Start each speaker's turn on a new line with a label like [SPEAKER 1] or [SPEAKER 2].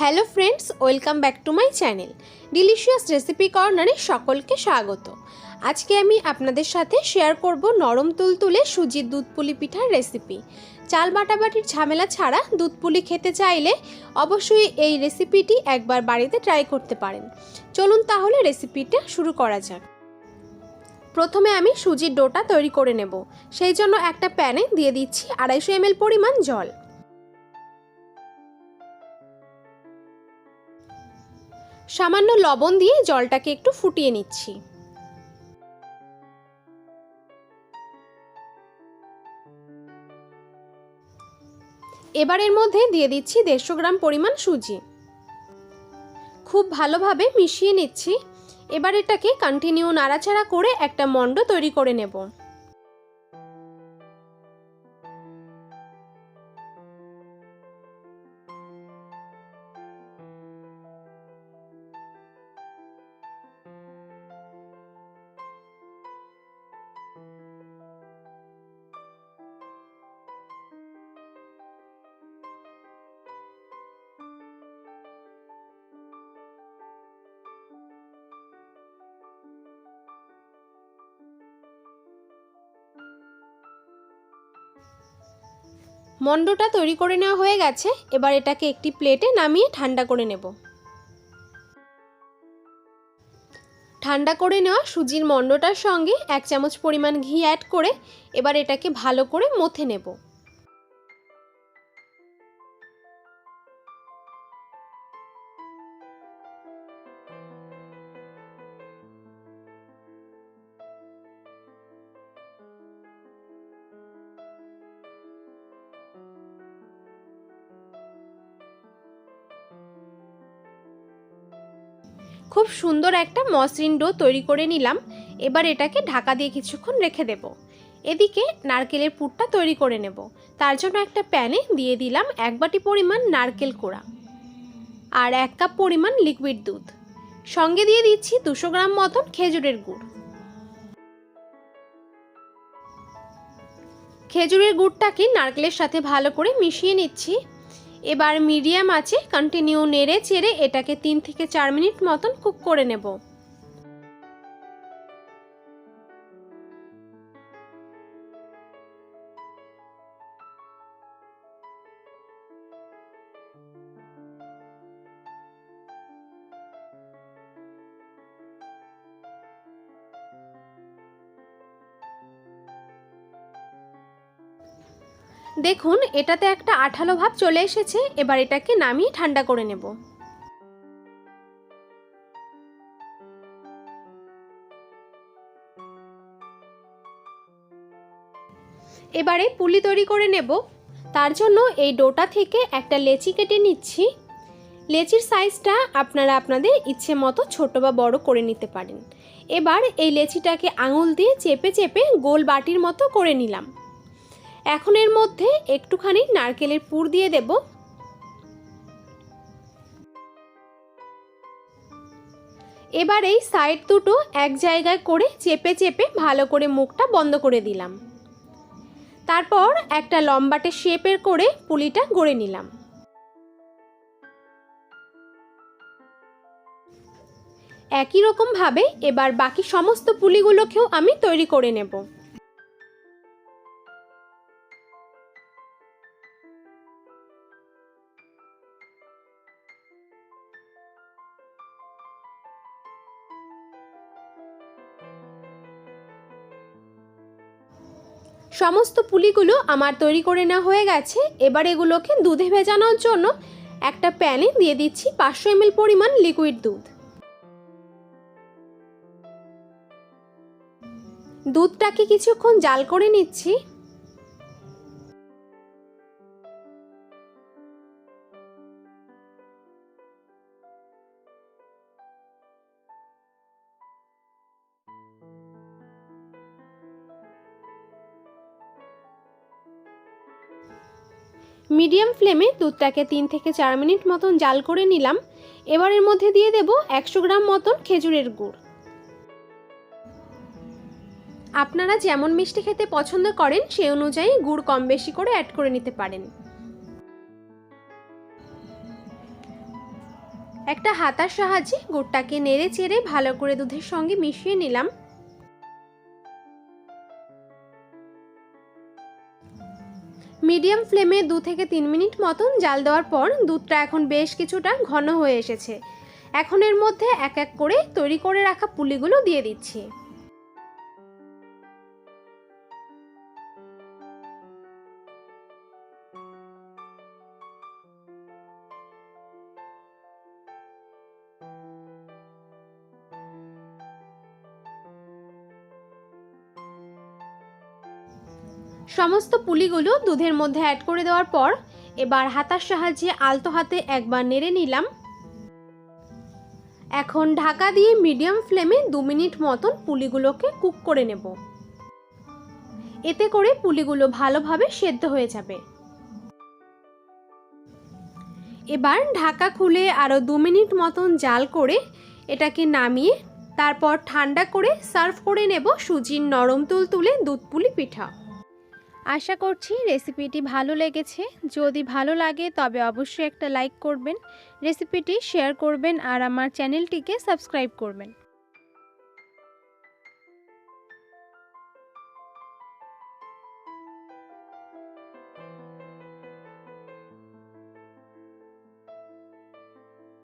[SPEAKER 1] Hello friends, welcome back to my channel. Delicious recipe কর্নারে সকলকে স্বাগত। আজকে আমি আপনাদের সাথে শেয়ার করব নরম তুলতুলে সুজির দুধ পুলি পিঠার রেসিপি। চাল বাটাবাটির ঝামেলা ছাড়া দুধ পুলি খেতে চাইলে অবশ্যই এই রেসিপিটি একবার বাড়িতে ট্রাই করতে পারেন। চলুন তাহলে রেসিপিটা শুরু করা যাক। প্রথমে আমি সুজির ডোটা তৈরি করে নেব। সেই জন্য একটা প্যানে দিয়ে দিচ্ছি আড়াইশো এমএল পরিমাণ জল। সামান্য লবণ দিয়ে জলটাকে একটু ফুটিয়ে নিচ্ছি। এবার এর মধ্যে দিয়ে দিচ্ছি দেড়শো গ্রাম পরিমাণ সুজি। খুব ভালোভাবে মিশিয়ে নিচ্ছি। এবার এটাকে কন্টিনিউ নাড়াচাড়া করে একটা মণ্ড তৈরি করে নেব। মণ্ডটা তৈরি করে নেওয়া হয়ে গেছে, এবার এটাকে একটি প্লেটে নামিয়ে ঠান্ডা করে নেব। ঠান্ডা করে নেওয়া সুজির মণ্ডটার সঙ্গে এক চামচ পরিমাণ ঘি অ্যাড করে এবার এটাকে ভালো করে মথে নেব। খুব সুন্দর একটা মসৃণ ডো তৈরি করে নিলাম। এবার এটাকে ঢাকা দিয়ে কিছুক্ষণ রেখে দেব। এদিকে নারকেলের পুরটা তৈরি করে নেব। তার জন্য একটা প্যানে দিয়ে দিলাম এক বাটি পরিমাণ নারকেল কোড়া আর এক কাপ পরিমাণ লিকুইড দুধ। সঙ্গে দিয়ে দিচ্ছি দুশো গ্রাম মতন খেজুরের গুড়। খেজুরের গুড়টাকে নারকেলের সাথে ভালো করে মিশিয়ে নিচ্ছি। এবার মিডিয়াম আছে কন্টিনিউ নেড়ে চেড়ে এটাকে তিন থেকে চার মিনিট মতন কুক করে নেব। দেখুন, এটাতে একটা আঠালো ভাব চলে এসেছে, এবার এটাকে নামিয়ে ঠান্ডা করে নেব। এবারে পুলি তৈরি করে নেব। তার জন্য এই ডোটা থেকে একটা লেচি কেটে নিচ্ছি। লেচির সাইজটা আপনারা আপনাদের ইচ্ছে মতো ছোট বা বড় করে নিতে পারেন। এবার এই লেচিটাকে আঙুল দিয়ে চেপে চেপে গোল বাটির মতো করে নিলাম। এখন এর মধ্যে একটুখানি নারকেলের পুর দিয়ে দেব। এবার এই সাইড দুটো এক জায়গায় করে চেপে চেপে ভালো করে মুখটা বন্ধ করে দিলাম। তারপর একটা লম্বাটে শেপের করে পুলিটা গড়ে নিলাম। একই রকমভাবে এবার বাকি সমস্ত পুলিগুলোকেও আমি তৈরি করে নেব। সমস্ত পুলিগুলো আমার তৈরি করে নেওয়া হয়ে গেছে। এবার এগুলোকে দুধে ভেজানোর জন্য একটা প্যানে দিয়ে দিচ্ছি পাঁচশো এমএল পরিমাণ লিকুইড দুধ। দুধটাকে কিছুক্ষণ জাল করে নিচ্ছি। মিডিয়াম ফ্লেমে দুধটাকে তিন থেকে চার মিনিট মতন জাল করে নিলাম। এবার এর মধ্যে দিয়ে দেব একশো গ্রাম মতন খেজুরের গুড়। আপনারা যেমন মিষ্টি খেতে পছন্দ করেন সেই অনুযায়ী গুড় কম বেশি করে অ্যাড করে নিতে পারেন। একটা হাতার সাহায্যে গুড়টাকে নেড়ে চেড়ে ভালো করে দুধের সঙ্গে মিশিয়ে নিলাম। মিডিয়াম ফ্লেমে দু থেকে তিন মিনিট মতন জাল দেওয়ার পর দুধটা এখন বেশ কিছুটা ঘন হয়ে এসেছে। এখন এর মধ্যে এক এক করে তৈরি করে রাখা পুলিগুলো দিয়ে দিচ্ছি। সমস্ত পুলিগুলো দুধের মধ্যে অ্যাড করে দেওয়ার পর এবার হাতার সাহায্যে আলতো হাতে একবার নেড়ে নিলাম। এখন ঢাকা দিয়ে মিডিয়াম ফ্লেমে দু মিনিট মতন পুলিগুলোকে কুক করে নেব। এতে করে পুলিগুলো ভালোভাবে সেদ্ধ হয়ে যাবে। এবার ঢাকা খুলে আরও দু মিনিট মতন জাল করে এটাকে নামিয়ে তারপর ঠান্ডা করে সার্ভ করে নেব সুজির নরম তুল তুলে দুধ পুলি পিঠা। আশা করছি রেসিপিটি ভালো লেগেছে। যদি ভালো লাগে তবে অবশ্যই একটা লাইক করবেন, রেসিপিটি শেয়ার করবেন আর আমার চ্যানেলটিকে সাবস্ক্রাইব করবেন।